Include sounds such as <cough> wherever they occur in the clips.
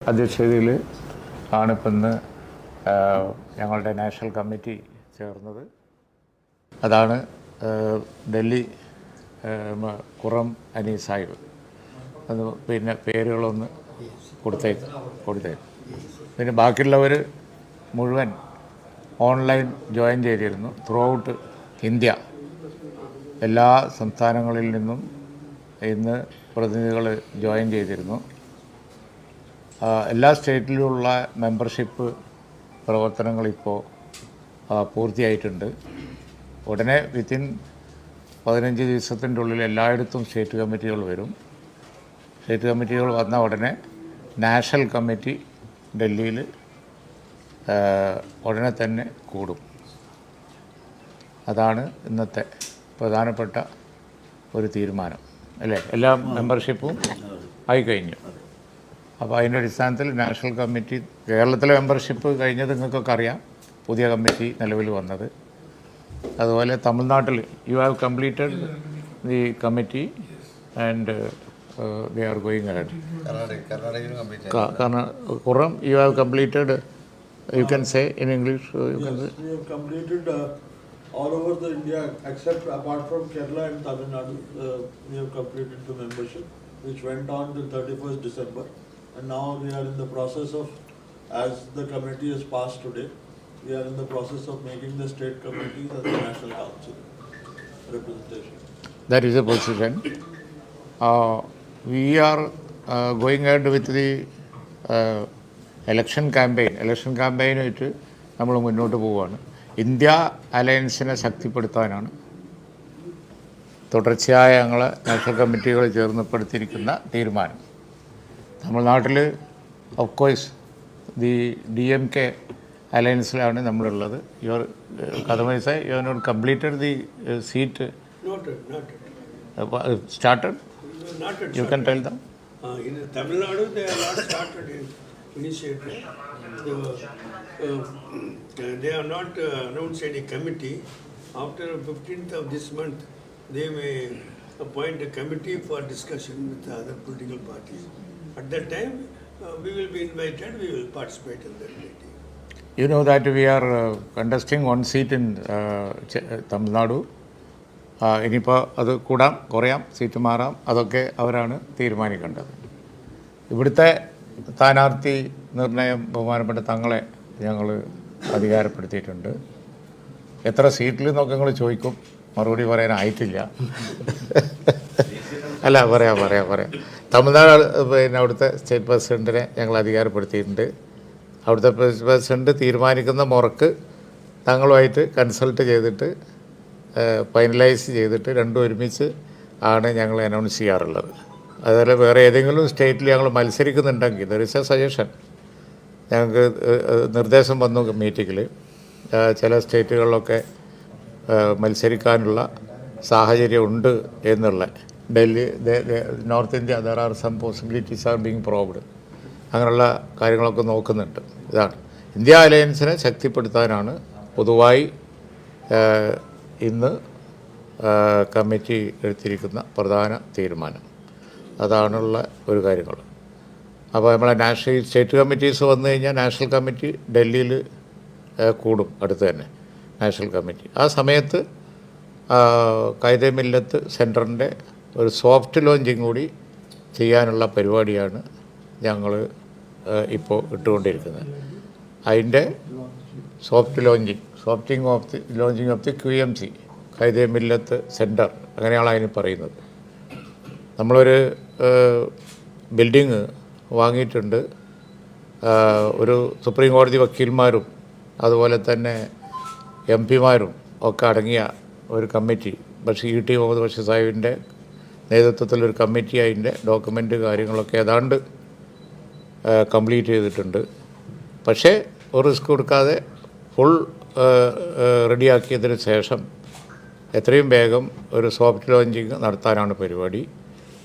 അധ്യക്ഷതയിൽ ആണിപ്പം ഞങ്ങളുടെ national committee ചേർന്നത്. അതാണ് ഡൽഹി കുറം അനീ സാഹിബ്. അത് പിന്നെ പേരുകളൊന്ന് കൊടുത്തേ കൊടുത്തേ പിന്നെ ബാക്കിയുള്ളവർ മുഴുവൻ ഓൺലൈൻ ജോയിൻ ചെയ്തിരുന്നു ത്രൂ ഔട്ട് ഇന്ത്യ. എല്ലാ സംസ്ഥാനങ്ങളിൽ നിന്നും ഇന്ന് പ്രതിനിധികൾ ജോയിൻ ചെയ്തിരുന്നു. എല്ലാ സ്റ്റേറ്റിലുമുള്ള മെമ്പർഷിപ്പ് പ്രവർത്തനങ്ങൾ ഇപ്പോൾ പൂർത്തിയായിട്ടുണ്ട്. ഉടനെ വിത്തിൻ പതിനഞ്ച് ദിവസത്തിന്റെ ഉള്ളിൽ എല്ലായിടത്തും സ്റ്റേറ്റ് കമ്മിറ്റികൾ വരും. സ്റ്റേറ്റ് കമ്മിറ്റികൾ വന്ന ഉടനെ നാഷണൽ കമ്മിറ്റി ഡൽഹിയിൽ ഉടനെ തന്നെ കൂടും. അതാണ് ഇന്നത്തെ പ്രധാനപ്പെട്ട ഒരു തീരുമാനം. അല്ലേ? എല്ലാ മെമ്പർഷിപ്പും ആയിക്കഴിഞ്ഞു. അപ്പോൾ അതിന്റെ അടിസ്ഥാനത്തിൽ നാഷണൽ കമ്മിറ്റി കേരളത്തിലെ മെമ്പർഷിപ്പ് കഴിഞ്ഞത് നിങ്ങൾക്കൊക്കെ അറിയാം പുതിയ കമ്മിറ്റി നിലവിൽ വന്നത് അതുപോലെ തമിഴ്നാട്ടിൽ you have completed the committee and they are going ahead കാരണം കുറം you have completed you can say in English you can say We have completed uh, all over the India except apart from Kerala and Tamil Nadu. Uh, we have completed the membership which went on till 31st December. And now we are in the process of, as the committee has passed today, we are in the process of making the state committees as the national council representation. That is the position. Uh, we are uh, going ahead with the uh, election campaign. Election campaign ആയിട്ട് നമ്മൾ മുന്നോട്ട് പോവുകയാണ് India അലയൻസിനെ ശക്തിപ്പെടുത്താനാണ് തുടർച്ചയായ ഞങ്ങൾ national കമ്മിറ്റികൾ ചേർന്നപ്പെടുത്തിയിരിക്കുന്ന തീരുമാനം തമിഴ്നാട്ടിൽ of course the D M K അലയൻസിലാണ് നമ്മളുള്ളത് your കഥമൈസ you not completed the seat Not yet, not yet. Started Not yet. You can tell them Uh, in Tamil Nadu, they have not started in initiative. They were, uh, they have not uh, announced any committee. After fifteenth of this month, they may appoint a committee for discussion with the other political parties. At that time, uh, we will be invited, we will participate in that meeting. You know that we are uh, contesting one seat in uh, uh, Tamil Nadu. ആ, ഇനിയിപ്പോൾ അത് കൂടാം കുറയാം seat മാറാം അതൊക്കെ അവരാണ് തീരുമാനിക്കേണ്ടത് ഇവിടുത്തെ സ്ഥാനാർത്ഥി നിർണയം ബഹുമാനപ്പെട്ട തങ്ങളെ ഞങ്ങൾ അധികാരപ്പെടുത്തിയിട്ടുണ്ട് എത്ര സീറ്റിൽ നിന്നൊക്കെ നിങ്ങൾ ചോദിക്കും മറുപടി പറയാനായിട്ടില്ല <laughs> അല്ല പറയാം പറയാം പറയാം. തമിഴ്നാട് പിന്നെ അവിടുത്തെ സ്റ്റേറ്റ് പ്രസിഡന്റിനെ ഞങ്ങൾ അധികാരപ്പെടുത്തിയിട്ടുണ്ട്. അവിടുത്തെ പ്രസിഡന്റ് തീരുമാനിക്കുന്ന മുറക്ക് തങ്ങളുമായിട്ട് കൺസൾട്ട് ചെയ്തിട്ട് ഫൈനലൈസ് ചെയ്തിട്ട് രണ്ടും ഒരുമിച്ച് ആണ് ഞങ്ങൾ അനൗൺസ് ചെയ്യാറുള്ളത്. അതുപോലെ വേറെ ഏതെങ്കിലും സ്റ്റേറ്റിൽ ഞങ്ങൾ മത്സരിക്കുന്നുണ്ടെങ്കിൽ ദർ ഇസ് എ സജഷൻ ഞങ്ങൾക്ക് നിർദ്ദേശം വന്നു മീറ്റിങ്ങിൽ ചില സ്റ്റേറ്റുകളിലൊക്കെ മത്സരിക്കാനുള്ള സാഹചര്യം ഉണ്ട് എന്നുള്ള Delhi north India there are some possibilities are being probed. അങ്ങനെയുള്ള കാര്യങ്ങളൊക്കെ നോക്കുന്നുണ്ട്. ഇതാണ്. ഇന്ത്യ അലയൻസിനെ ശക്തിപ്പെടുത്താനാണ് പൊതുവായി ഇന്ന് കമ്മിറ്റി എടുത്തിരിക്കുന്ന പ്രധാന തീരുമാനം. അതാണുള്ള ഒരു കാര്യങ്ങൾ. അപ്പോൾ നമ്മളെ നാഷണൽ സ്റ്റേറ്റ് കമ്മിറ്റീസ് വന്നു കഴിഞ്ഞാൽ നാഷണൽ കമ്മിറ്റി ഡൽഹിയിൽ കൂടും അടുത്ത് തന്നെ. National committee. ആ സമയത്ത് കൈതമില്ലത്ത് സെന്ററിന്റെ ഒരു സോഫ്റ്റ് ലോഞ്ചിങ് കൂടി ചെയ്യാനുള്ള പരിപാടിയാണ് ഞങ്ങൾ ഇപ്പോൾ ഇട്ടുകൊണ്ടിരിക്കുന്നത്. അതിന്റെ soft launching സോഫ്റ്റിംഗ് of the launching of the Q M C Qaide Millath centre അങ്ങനെയാണ് അതിന് പറയുന്നത്. നമ്മളൊരു ബിൽഡിങ് വാങ്ങിയിട്ടുണ്ട്. ഒരു സുപ്രീം കോടതി വക്കീൽമാരും അതുപോലെ തന്നെ എം പിമാരും ഒക്കെ അടങ്ങിയ ഒരു കമ്മിറ്റി ബഷീർ ടി. മുഹമ്മദ് ബഷീർ സാഹിബിന്റെ നേതൃത്വത്തിലൊരു കമ്മിറ്റി അതിന്റെ ഡോക്യുമെന്റ് കാര്യങ്ങളൊക്കെ ഏതാണ്ട് കംപ്ലീറ്റ് ചെയ്തിട്ടുണ്ട്. പക്ഷേ ഒരു റിസ്ക് കൊടുക്കാതെ ഫുൾ റെഡിയാക്കിയതിന് ശേഷം എത്രയും വേഗം ഒരു സോഫ്റ്റ് ലോഞ്ചിങ് നടത്താനാണ് പരിപാടി.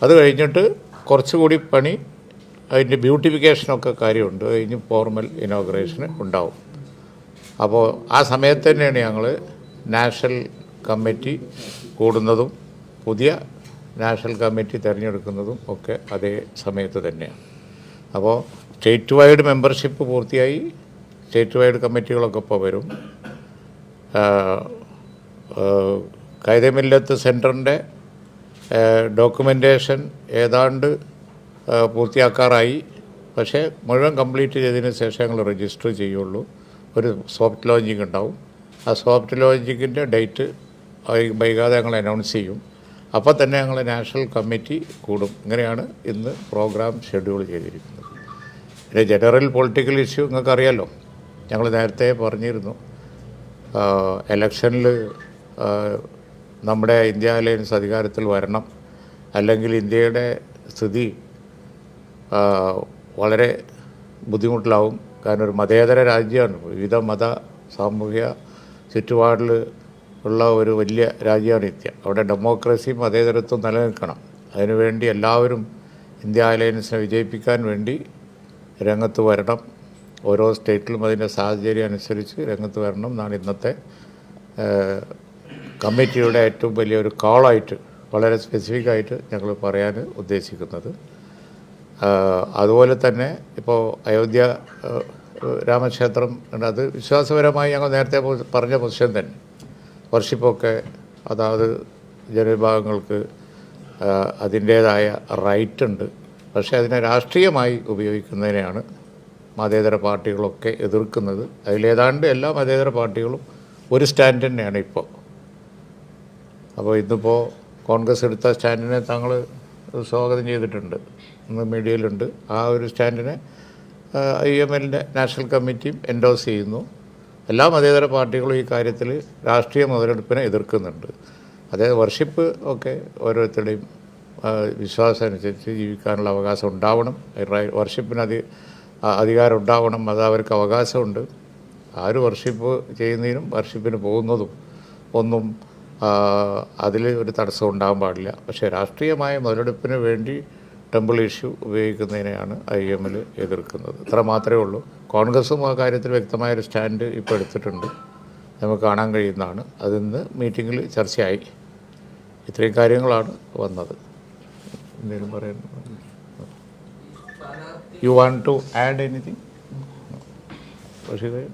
അത് കഴിഞ്ഞിട്ട് കുറച്ചുകൂടി പണി അതിന്റെ ബ്യൂട്ടിഫിക്കേഷനൊക്കെ കാര്യമുണ്ട്. കഴിഞ്ഞ് ഫോർമൽ ഇനോഗ്രേഷന് ഉണ്ടാവും. അപ്പോൾ ആ സമയത്ത് തന്നെയാണ് ഞങ്ങൾ നാഷണൽ കമ്മിറ്റി കൂടുന്നതും പുതിയ നാഷണൽ കമ്മിറ്റി തിരഞ്ഞെടുക്കുന്നതും ഒക്കെ അതേ സമയത്ത് തന്നെയാണ്. അപ്പോൾ സ്റ്റേറ്റ് വൈഡ് മെമ്പർഷിപ്പ് പൂർത്തിയായി സ്റ്റേറ്റ് വൈഡ് കമ്മിറ്റികളൊക്കെ ഇപ്പോൾ വരും. കൈതമില്ലത്ത് സെന്ററിന്റെ ഡോക്യുമെന്റേഷൻ ഏതാണ്ട് പൂർത്തിയാക്കാറായി. പക്ഷേ മുഴുവൻ കംപ്ലീറ്റ് ചെയ്തതിന് ശേഷം ഞങ്ങൾ രജിസ്റ്റർ ചെയ്യുള്ളൂ. ഒരു സോഫ്റ്റ് ലോഞ്ചിങ് ഉണ്ടാവും. ആ സോഫ്റ്റ് ലോഞ്ചിങ്ങിന്റെ ഡേറ്റ് വൈകാതെ ഞങ്ങൾ അനൗൺസ് ചെയ്യും. അപ്പോൾ തന്നെ ഞങ്ങൾ നാഷണൽ കമ്മിറ്റി കൂടും. ഇങ്ങനെയാണ് ഇന്ന് പ്രോഗ്രാം ഷെഡ്യൂൾ ചെയ്തിരിക്കുന്നത്. പിന്നെ ജനറൽ പൊളിറ്റിക്കൽ ഇഷ്യൂ നിങ്ങൾക്ക് അറിയാമല്ലോ ഞങ്ങൾ നേരത്തെ പറഞ്ഞിരുന്നു. എലക്ഷനിൽ നമ്മുടെ ഇന്ത്യ അലയൻസ് അധികാരത്തിൽ വരണം. അല്ലെങ്കിൽ ഇന്ത്യയുടെ സ്ഥിതി വളരെ ബുദ്ധിമുട്ടിലാവും. കാരണം ഒരു മതേതര രാജ്യമാണ്. വിവിധ മത സാമൂഹ്യ ചുറ്റുപാടിൽ ഉള്ള ഒരു വലിയ രാജ്യമാണ് ഇന്ത്യ. അവിടെ ഡെമോക്രസിയും അതേതരത്വം നിലനിൽക്കണം. അതിനുവേണ്ടി എല്ലാവരും ഇന്ത്യ അലയൻസിനെ വിജയിപ്പിക്കാൻ വേണ്ടി രംഗത്ത് വരണം. ഓരോ സ്റ്റേറ്റിലും അതിന്റെ സാഹചര്യം അനുസരിച്ച് രംഗത്ത് വരണം എന്നാണ് ഇന്നത്തെ കമ്മിറ്റിയുടെ ഏറ്റവും വലിയൊരു കോളായിട്ട് വളരെ സ്പെസിഫിക് ആയിട്ട് ഞങ്ങൾ പറയാൻ ഉദ്ദേശിക്കുന്നത്. അതുപോലെ തന്നെ ഇപ്പോൾ അയോധ്യ രാമക്ഷേത്രം. അത് വിശ്വാസപരമായി ഞങ്ങൾ നേരത്തെ പറഞ്ഞ പൊസിഷൻ തന്നെ. വർഷിപ്പൊക്കെ അതാത് ജനവിഭാഗങ്ങൾക്ക് അതിന്റേതായ റൈറ്റ് ഉണ്ട് പക്ഷേ അതിനെ രാഷ്ട്രീയമായി ഉപയോഗിക്കുന്നതിനെയാണ് മതേതര പാർട്ടികളൊക്കെ എതിർക്കുന്നത്. അതിലേതാണ്ട് എല്ലാ മതേതര പാർട്ടികളും ഒരു സ്റ്റാൻഡ് തന്നെയാണ് ഇപ്പോൾ. അപ്പോൾ ഇന്നിപ്പോൾ കോൺഗ്രസ് എടുത്ത സ്റ്റാൻഡിനെ താങ്കൾ സ്വാഗതം ചെയ്തിട്ടുണ്ട്. ഇന്ന് മീഡിയയിലുണ്ട്. ആ ഒരു സ്റ്റാൻഡിനെ ഐ എം എല്ലിന്റെ നാഷണൽ കമ്മിറ്റിയും എൻഡോസ് ചെയ്യുന്നു. എല്ലാ മതേതര പാർട്ടികളും ഈ കാര്യത്തിൽ രാഷ്ട്രീയ മുതലെടുപ്പിനെ എതിർക്കുന്നുണ്ട്. അതായത് വർഷിപ്പ് ഒക്കെ ഓരോരുത്തരുടെയും വിശ്വാസം അനുസരിച്ച് ജീവിക്കാനുള്ള അവകാശം ഉണ്ടാവണം. വർഷിപ്പിന് അതി അധികാരം ഉണ്ടാവണം. അത് അവർക്ക് അവകാശമുണ്ട്. ആര് വർഷിപ്പ് ചെയ്യുന്നതിനും വർഷിപ്പിന് പോകുന്നതും ഒന്നും അതിൽ ഒരു തടസ്സം ഉണ്ടാകാൻ പാടില്ല. പക്ഷേ രാഷ്ട്രീയമായ മുതലെടുപ്പിന് വേണ്ടി ടെമ്പിൾ ഇഷ്യൂ ഉപയോഗിക്കുന്നതിനെയാണ് ഐ എമ്മിൽ എതിർക്കുന്നത്. ഇത്ര മാത്രമേ ഉള്ളൂ. കോൺഗ്രസും ആ കാര്യത്തിൽ വ്യക്തമായൊരു സ്റ്റാൻഡ് ഇപ്പോൾ എടുത്തിട്ടുണ്ട്. നമുക്ക് കാണാൻ കഴിയുന്നതാണ്. അതിന്ന് മീറ്റിങ്ങിൽ ചർച്ചയായി. ഇത്രയും കാര്യങ്ങളാണ് വന്നത്. എന്തെങ്കിലും പറയാൻ you want to add anything പക്ഷേ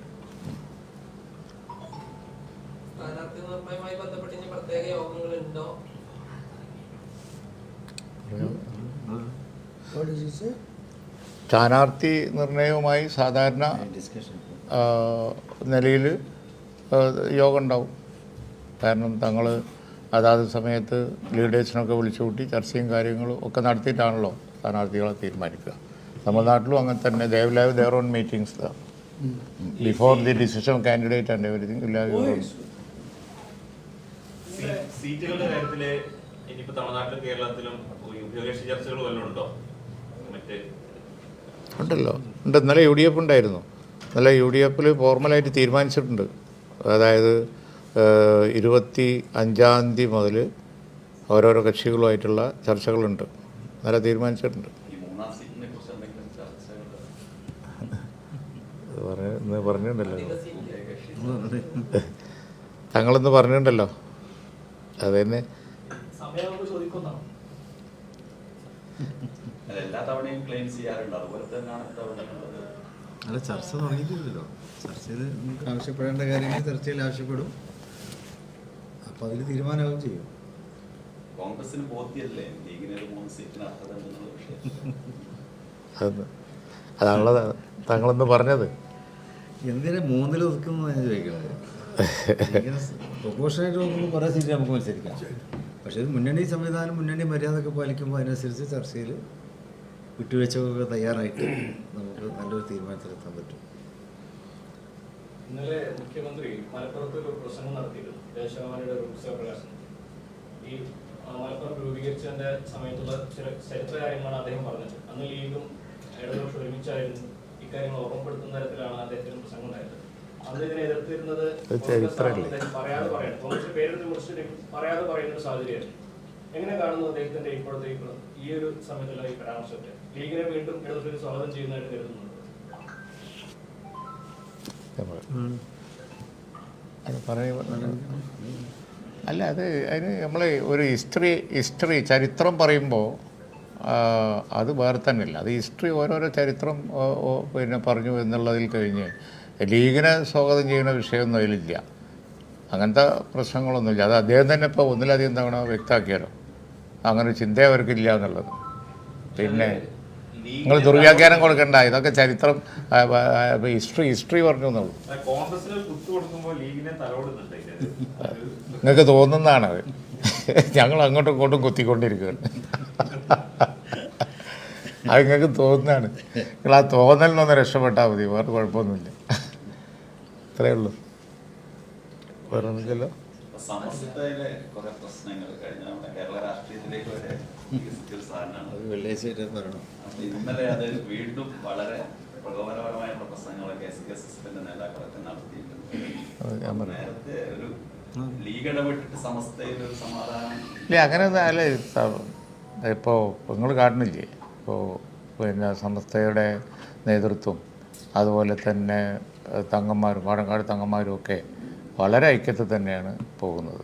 What did you say? സ്ഥാനാർത്ഥി നിർണയവുമായി സാധാരണ നിലയിൽ യോഗം ഉണ്ടാവും കാരണം തങ്ങൾ അതാത് സമയത്ത് ലീഡേഴ്സിനൊക്കെ വിളിച്ചു കൂട്ടി ചർച്ചയും കാര്യങ്ങളും ഒക്കെ നടത്തിയിട്ടാണല്ലോ സ്ഥാനാർത്ഥികളെ തീരുമാനിക്കുക. തമിഴ്നാട്ടിലും അങ്ങനെ തന്നെ. They'll have there on meetings before the decision candidate and everything ഇല്ല സീ- സീറ്റുകളുടെ കാര്യത്തിൽ തമിഴ്നാട്ടിലും കേരളത്തിലും ഉഭയകക്ഷി ചർച്ചകൾ വല്ലതും ഉണ്ടോ? മറ്റ് ഉണ്ടല്ലോ. ഉണ്ട്. ഇന്നലെ യു ഡി എഫ് ഉണ്ടായിരുന്നു. ഇന്നലെ യു ഡി എഫിൽ ഫോർമലായിട്ട് തീരുമാനിച്ചിട്ടുണ്ട്. അതായത് ഇരുപത്തി അഞ്ചാം തീയതി മുതൽ ഓരോരോ കക്ഷികളുമായിട്ടുള്ള ചർച്ചകളുണ്ട്. ഇന്നലെ തീരുമാനിച്ചിട്ടുണ്ട്. ഇന്ന് പറഞ്ഞിട്ടുണ്ടല്ലോ. തങ്ങളിന്ന് പറഞ്ഞിട്ടുണ്ടല്ലോ. അത് തന്നെ. എല്ലാ തവണയും ക്ലെയിം ചെയ്യാറുണ്ട്. അതുപോലെ തന്നെയാണ് ഇത്തവണ അല്ല ചർച്ച തുടങ്ങിയിട്ടില്ലല്ലോ. ചർച്ച ചെയ്ത് നമുക്ക് ആവശ്യപ്പെടേണ്ട കാര്യങ്ങൾ ചർച്ചയിൽ ആവശ്യപ്പെടും. അപ്പോൾ അതിൽ തീരുമാനമാവും ചെയ്യും. കോൺഗ്രസിന് ബോധ്യല്ലേ? ലീഗിന് ഒരു മൂന്ന് സീറ്റിന് അർഹതണ്ടെന്നുള്ള വിഷയം. അത് അതാണല്ലോ തങ്ങളിന്ന് പറഞ്ഞത്? എന്തിനാ മൂന്നിൽ ഒതുക്കുന്നു ഞാൻ ചോദിക്കണത് ഇങ്ങനെ പ്രൊപ്പോഷനായിട്ട് നോക്കുമ്പോൾ കുറേ സീറ്റ് നമുക്ക് മത്സരിക്കാം. പക്ഷേ ഇത് മുന്നണി സംവിധാനം മുന്നണി മര്യാദ ഒക്കെ പാലിക്കുമ്പോൾ അതിനനുസരിച്ച് ചർച്ചയിൽ വിട്ടുവീഴ്ചകളൊക്കെ തയ്യാറായിട്ട് നമുക്ക് നല്ലൊരു തീരുമാനത്തിലെത്താൻ പറ്റും. ഇന്നലെ മുഖ്യമന്ത്രി മലപ്പുറത്ത് ഒരു പ്രസംഗം നടത്തിയിരുന്നു. ദേശാഭിമാനിയുടെ ഒരു പുസ്തക ഈ മലപ്പുറം രൂപീകരിച്ചതിന്റെ സമയത്തുള്ള ചില ചരിത്ര കാര്യങ്ങളാണ് അദ്ദേഹം പറഞ്ഞത്. അന്ന് ലീഗും ഇടതുപക്ഷം ഒരുമിച്ചായിരുന്നു ഇക്കാര്യങ്ങൾ ഓർമ്മപ്പെടുത്തുന്ന തരത്തിലാണ് അദ്ദേഹത്തിന് പ്രസംഗം ഉണ്ടായത് അന്ന് ഇതിനെ എതിർത്തിരുന്നത് പറയാതെ പറയുന്നത് കോൺഗ്രസ് പേരെടുത്ത് കുറിച്ച് പറയാതെ പറയുന്ന ഒരു സാഹചര്യമായിരുന്നു. എങ്ങനെ കാണുന്നു അദ്ദേഹത്തിന്റെ ഇപ്പോഴത്തെ ഈ ഒരു സമയത്തുള്ള ഈ പരാമർശത്തെ? ലീഗിനെ വീണ്ടും ഇടതുപക്ഷം സ്വാഗതം ചെയ്യുന്നതായിട്ട് കരുതുന്നുണ്ട്? അല്ല അത് അതിന് നമ്മൾ ഒരു ഹിസ്റ്ററി ഹിസ്റ്ററി ചരിത്രം പറയുമ്പോൾ അത് വേറെ തന്നെ ഇല്ല അത് ഹിസ്റ്ററി ഓരോരോ ചരിത്രം പിന്നെ പറഞ്ഞു എന്നുള്ളതിൽ കഴിഞ്ഞ് ലീഗിനെ സ്വാഗതം ചെയ്യുന്ന വിഷയമൊന്നും അതിലില്ല. അങ്ങനത്തെ പ്രശ്നങ്ങളൊന്നുമില്ല. അത് അദ്ദേഹം തന്നെ ഇപ്പോൾ ഒന്നിലധികം തവണ വ്യക്തമാക്കിയാലോ? അങ്ങനെ ചിന്ത അവർക്കില്ല എന്നുള്ളത്. പിന്നെ നിങ്ങൾ ദുർവ്യാഖ്യാനം കൊടുക്കണ്ട. ഇതൊക്കെ ചരിത്രം ഹിസ്റ്ററി ഹിസ്റ്ററി പറഞ്ഞു എന്നുള്ളൂ. നിങ്ങൾക്ക് തോന്നുന്നതാണത് ഞങ്ങൾ അങ്ങോട്ടും ഇങ്ങോട്ടും കുത്തിക്കൊണ്ടിരിക്കുകയാണ്. അത് നിങ്ങൾക്ക് തോന്നുന്നതാണ്. നിങ്ങൾ ആ തോന്നലിനൊന്ന് രക്ഷപ്പെട്ടാൽ മതി. വേറെ കുഴപ്പമൊന്നുമില്ല. അത്രയേ ഉള്ളൂ. വേറെ ഒന്നുമില്ലല്ലോ സമസ്തയിലെ കുറേ പ്രശ്നങ്ങൾ കഴിഞ്ഞ രാഷ്ട്രീയത്തിലേക്ക് വരെ സാധനമാണ്. വെള്ളിയാഴ്ചയായിട്ട് പറയണം അപ്പൊ ഇന്നലെ അത് വീണ്ടും വളരെ പ്രകോപനപരമായിട്ടുള്ള പ്രസംഗങ്ങളൊക്കെ എസ് കെ എസിന്റെ നേതാക്കളൊക്കെ നടത്തിയിട്ടുണ്ട്. നേരത്തെ ഒരു ലീഗ് ഇടപെട്ടിട്ട് സമസ്തയിൽ ഒരു സമാധാനം ഇല്ല അങ്ങനെ അല്ല. ഇപ്പോൾ നിങ്ങൾ കാണുന്നില്ലേ ഇപ്പോൾ പിന്നെ സമസ്തയുടെ നേതൃത്വം അതുപോലെ തന്നെ തങ്ങന്മാരും പാടങ്ങാട് തങ്ങന്മാരും ഒക്കെ വളരെ ഐക്യത്തിൽ തന്നെയാണ് പോകുന്നത്.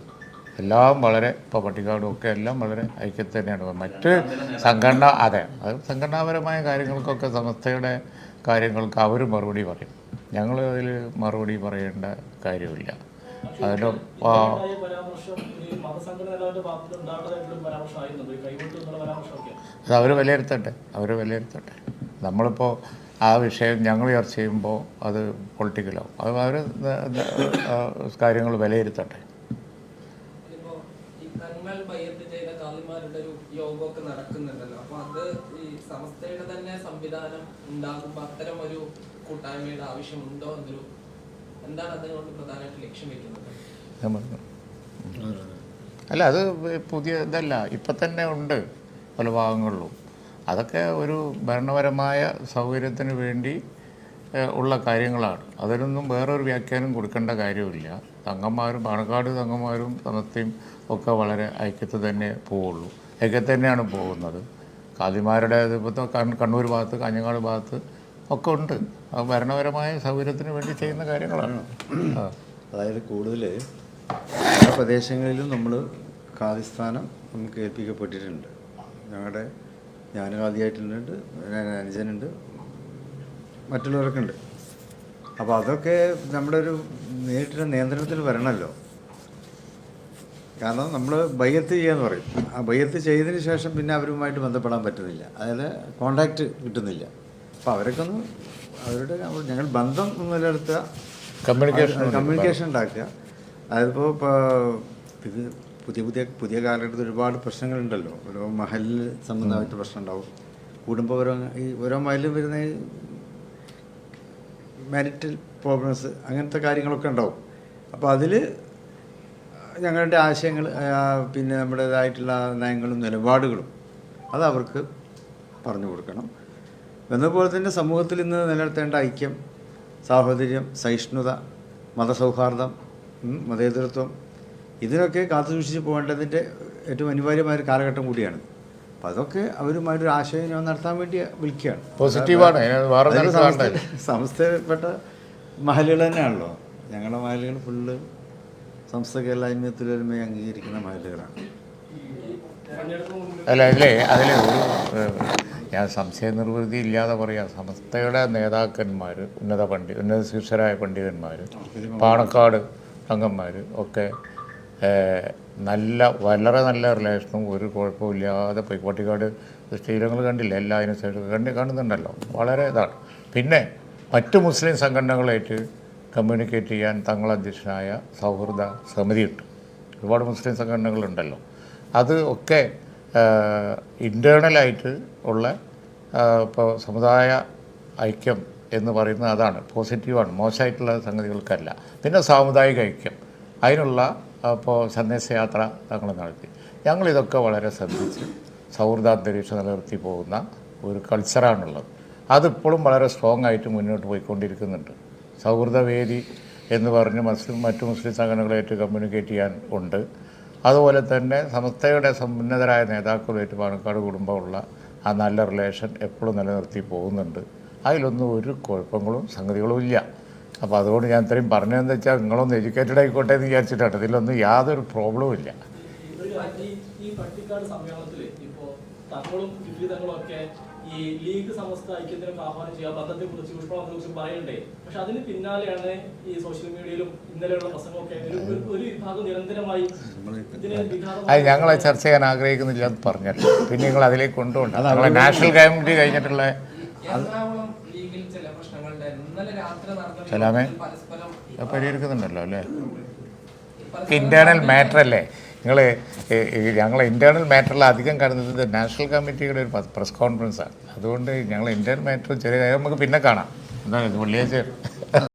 എല്ലാം വളരെ ഇപ്പോൾ പട്ടിക്കാടും ഒക്കെ എല്ലാം വളരെ ഐക്യത്തിൽ തന്നെയാണ്. മറ്റ് സംഘടന അതെ അത് സംഘടനാപരമായ കാര്യങ്ങൾക്കൊക്കെ സംസ്ഥയുടെ കാര്യങ്ങൾക്ക് അവർ മറുപടി പറയും. ഞങ്ങൾ അതിൽ മറുപടി പറയേണ്ട കാര്യമില്ല. അതിന്റെ അത് അവർ വിലയിരുത്തട്ടെ അവർ വിലയിരുത്തട്ടെ. നമ്മളിപ്പോൾ ആ വിഷയം ഞങ്ങൾ ചർച്ച ചെയ്യുമ്പോൾ അത് പൊളിറ്റിക്കലാവും. അത് അവർ കാര്യങ്ങൾ വിലയിരുത്തട്ടെ. തങ്ങൾ ബയ്യത്ത് ചെയ്ത കാളിമാരുടെ ഒരു യോഗമൊക്കെ നടക്കുന്നുണ്ടല്ലോ. അപ്പൊ അത് ഈ സമസ്തയുടെ തന്നെ സംവിധാനം ഉണ്ടാകുമ്പോ അത്തരം ഒരു കൂട്ടായ്മയുടെ ആവശ്യമുണ്ടോ എന്നൊരു എന്താണ് അതുകൊണ്ട് പ്രധാനമായിട്ട് ലക്ഷ്യം വെക്കുന്നത്? അല്ല അത് പുതിയ ഇതല്ല. ഇപ്പം തന്നെ ഉണ്ട് പല ഭാഗങ്ങളിലും. അതൊക്കെ ഒരു ഭരണപരമായ സൗകര്യത്തിന് വേണ്ടി ഉള്ള കാര്യങ്ങളാണ്. അതിനൊന്നും വേറൊരു വ്യാഖ്യാനം കൊടുക്കേണ്ട കാര്യമില്ല തങ്ങന്മാരും പാണക്കാട് തങ്ങന്മാരും സമസ്തയും ഒക്കെ വളരെ ഐക്യത്തിൽ തന്നെ പോവുള്ളൂ. ഐക്യത്തിൽ തന്നെയാണ് പോകുന്നത്. കാതിമാരുടെ ഇപ്പോൾ കണ്ണൂർ ഭാഗത്ത് കാഞ്ഞങ്ങാട് ഭാഗത്ത് ഒക്കെ ഉണ്ട്. അത് ഭരണപരമായ സൗകര്യത്തിന് വേണ്ടി ചെയ്യുന്ന കാര്യങ്ങളാണ്. അതായത് കൂടുതൽ പല പ്രദേശങ്ങളിലും നമ്മൾ ഖാദിസ്ഥാനം നമുക്ക് ഏൽപ്പിക്കപ്പെട്ടിട്ടുണ്ട്. ഞങ്ങളുടെ ഞാൻ ഖാദിയായിട്ടുണ്ട് അനുജനുണ്ട് മറ്റുള്ളവരൊക്കെ ഉണ്ട്. അപ്പോൾ അതൊക്കെ നമ്മുടെ ഒരു നേരിട്ടുള്ള നിയന്ത്രണത്തിൽ വരണമല്ലോ കാരണം നമ്മൾ ബയ്യത്ത് ചെയ്യാന്ന് പറയും. ആ ബയ്യത്ത് ചെയ്തതിന് ശേഷം പിന്നെ അവരുമായിട്ട് ബന്ധപ്പെടാൻ പറ്റുന്നില്ല. അതായത് കോണ്ടാക്റ്റ് കിട്ടുന്നില്ല. അപ്പോൾ അവരൊക്കെ ഒന്ന് അവരുടെ ഞങ്ങൾ ബന്ധം നിലനിർത്തുക. കമ്മ്യൂണിക്കേഷൻ കമ്മ്യൂണിക്കേഷൻ ഉണ്ടാക്കുക. അതിപ്പോൾ ഇപ്പോൾ ഇത് പുതിയ പുതിയ പുതിയ കാലഘട്ടത്തിൽ ഒരുപാട് പ്രശ്നങ്ങളുണ്ടല്ലോ. ഓരോ മഹലിൽ സംബന്ധമായിട്ട് പ്രശ്നം ഉണ്ടാവും കുടുംബപരം ഈ ഓരോ മഹലിലും വരുന്ന മാരിറ്റൽ പ്രോബ്ലംസ് അങ്ങനത്തെ കാര്യങ്ങളൊക്കെ ഉണ്ടാവും. അപ്പോൾ അതിൽ ഞങ്ങളുടെ ആശയങ്ങൾ പിന്നെ നമ്മുടേതായിട്ടുള്ള നയങ്ങളും നിലപാടുകളും അത് അവർക്ക് പറഞ്ഞു കൊടുക്കണം. എന്നപോലെ തന്നെ സമൂഹത്തിൽ ഇന്ന് നിലനിർത്തേണ്ട ഐക്യം സാഹോദര്യം സഹിഷ്ണുത മതസൗഹാർദ്ദം മതേതൃത്വം ഇതിനൊക്കെ കാത്തുസൂക്ഷിച്ച് പോകേണ്ടതിന്റെ ഏറ്റവും അനിവാര്യമായ ഒരു കാലഘട്ടം കൂടിയാണ്. അപ്പം അതൊക്കെ അവരുമായിട്ടൊരു ആശയവിനിമയം നടത്താൻ വേണ്ടി വിളിക്കുകയാണ്. പോസിറ്റീവാണ് സംസ്ഥപ്പെട്ട സംസ്ഥയിൽപ്പെട്ട മഹലുകൾ തന്നെയാണല്ലോ. ഞങ്ങളുടെ മഹലുകൾ ഫുള്ള് സംസ്ഥ കേരളായ്മയത്തിലൊരുമയെ അംഗീകരിക്കുന്ന മഹലുകളാണ്. അല്ല അല്ലേ? അതിൽ ഒരു ഞാൻ സംശയ നിർവൃതി ഇല്ലാതെ പറയാം. സംസ്ഥയുടെ നേതാക്കന്മാർ ഉന്നത പണ്ഡി ഉന്നത ശിക്ഷരായ പണ്ഡിതന്മാർ പാണക്കാട് അംഗന്മാർ ഒക്കെ നല്ല വളരെ നല്ല റിലേഷനും ഒരു കുഴപ്പമില്ലാതെ പോയി. കോട്ടിക്കാട് സ്ത്രീലങ്ങൾ കണ്ടില്ല എല്ലാ അതിനും സൈഡ് കണ്ടി കാണുന്നുണ്ടല്ലോ. വളരെ ഇതാണ്. പിന്നെ മറ്റ് മുസ്ലിം സംഘടനകളായിട്ട് കമ്മ്യൂണിക്കേറ്റ് ചെയ്യാൻ തങ്ങൾ അധ്യക്ഷനായ സൗഹൃദ സമിതിയുണ്ട്. ഒരുപാട് മുസ്ലിം സംഘടനകളുണ്ടല്ലോ. അത് ഒക്കെ ഇന്റേർണലായിട്ട് ഉള്ള ഇപ്പോൾ സമുദായ ഐക്യം എന്ന് പറയുന്നത് അതാണ്. പോസിറ്റീവാണ് മോശമായിട്ടുള്ള സംഗതികൾക്കല്ല. പിന്നെ സാമുദായിക ഐക്യം. അതിനുള്ള ഇപ്പോൾ സന്ദേശയാത്ര ഞങ്ങൾ നടത്തി. ഞങ്ങളിതൊക്കെ വളരെ ശ്രദ്ധിച്ച് സൗഹൃദാന്തരീക്ഷം നിലനിർത്തി പോകുന്ന ഒരു കൾച്ചറാണുള്ളത്. അതിപ്പോഴും വളരെ സ്ട്രോങ് ആയിട്ട് മുന്നോട്ട് പോയിക്കൊണ്ടിരിക്കുന്നുണ്ട്. സൗഹൃദവേദി എന്ന് പറഞ്ഞ് മുസ്ലിം മറ്റു മുസ്ലിം സംഘടനകളായിട്ട് കമ്മ്യൂണിക്കേറ്റ് ചെയ്യാൻ ഉണ്ട്. അതുപോലെ തന്നെ സംസ്ഥയുടെ സമുന്നതരായ നേതാക്കളുമായിട്ട് പാണക്കാട് കുടുംബമുള്ള ആ നല്ല റിലേഷൻ എപ്പോഴും നിലനിർത്തി പോകുന്നുണ്ട്. അതിലൊന്നും ഒരു കുഴപ്പങ്ങളും സംഗതികളും ഇല്ല. അപ്പോൾ അതുകൊണ്ട് ഞാൻ ഇത്രയും പറഞ്ഞതെന്ന് വെച്ചാൽ നിങ്ങളൊന്ന് എഡ്യൂക്കേറ്റഡ് ആയിക്കോട്ടെ എന്ന് വിചാരിച്ചിട്ടാണ്. ഇതിലൊന്നും യാതൊരു പ്രോബ്ലവും ഇല്ല. ഈ ലീഗ് സമസ്ത ഐക്യത്തിനൊക്കെ ആഹ്വാനം ചെയ്യുക ബന്ധത്തെ കുറിച്ച് ഊഷ്മളത്തെ കുറിച്ച് പറയണ്ടേ പക്ഷെ അതിന് പിന്നാലെയാണ് ഈ സോഷ്യൽ മീഡിയയിലും ഇന്നലെയുള്ള പ്രസംഗമൊക്കെ ഒരു- വിഭാഗം നിരന്തരമായി അത്. ഞങ്ങളെ ഞങ്ങൾ ചർച്ച ചെയ്യാൻ ആഗ്രഹിക്കുന്നില്ല എന്ന് പറഞ്ഞു പിന്നെ നിങ്ങൾ അതിലേക്ക് കൊണ്ടുപോകണ്ട. നാഷണൽ കമ്മിറ്റി കഴിഞ്ഞിട്ടുള്ള സലാമേ? പരിഹരിക്കുന്നുണ്ടല്ലോ അല്ലേ? ഇന്റേണൽ മാറ്റർ അല്ലേ? നിങ്ങൾ ഞങ്ങൾ ഇന്റേണൽ മാറ്ററിൽ അധികം കാണുന്നത് നാഷണൽ കമ്മിറ്റിയുടെ ഒരു പ്രസ് കോൺഫറൻസാണ് അതുകൊണ്ട് ഞങ്ങൾ ഇന്റേണൽ മാറ്റർ ചെറിയ നമുക്ക് പിന്നെ കാണാം. എന്താണ് വെള്ളിയാഴ്ച